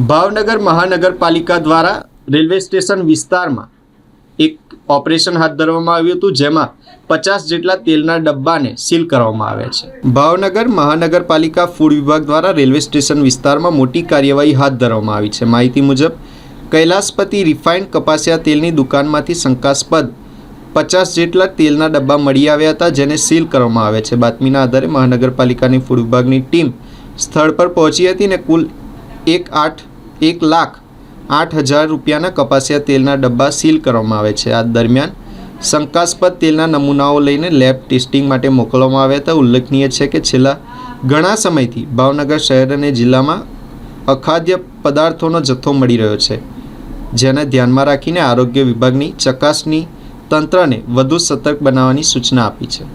ભાવનગર મહાનગરપાલિકા દ્વારા railway station વિસ્તારમાં એક ઓપરેશન હાથ ધરવામાં આવ્યું હતું, જેમાં પચાસ જેટલા તેલના ડબ્બાને સીલ કરવામાં આવ્યા છે. ભાવનગર મહાનગરપાલિકા ફૂડ વિભાગ દ્વારા રેલવે સ્ટેશન વિસ્તારમાં મોટી કાર્યવાહી હાથ ધરવામાં આવી છે. માહિતી મુજબ, કૈલાસપતિ રિફાઇન્ડ કપાસિયા તેલની દુકાનમાંથી શંકાસ્પદ પચાસ જેટલા તેલના ડબ્બા મળી આવ્યા હતા, જેને સીલ કરવામાં આવ્યા છે. બાતમીના આધારે મહાનગરપાલિકાની ફૂડ વિભાગની ટીમ સ્થળ પર પહોંચી હતી અને કુલ એક આઠ, એક લાખ આઠ હજાર રૂપિયાના કપાસિયા તેલના ડબ્બા સીલ કરવામાં આવે છે. આ દરમિયાન શંકાસ્પદ તેલના નમૂનાઓ લઈને લેબ ટેસ્ટિંગ માટે મોકલવામાં આવ્યા હતા. ઉલ્લેખનીય છે કે છેલ્લા ઘણા સમયથી ભાવનગર શહેર અને જિલ્લામાં અખાદ્ય પદાર્થોનો જથ્થો મળી રહ્યો છે, જેને ધ્યાનમાં રાખીને આરોગ્ય વિભાગની ચકાસણી તંત્રને વધુ સતર્ક બનાવવાની સૂચના આપી છે.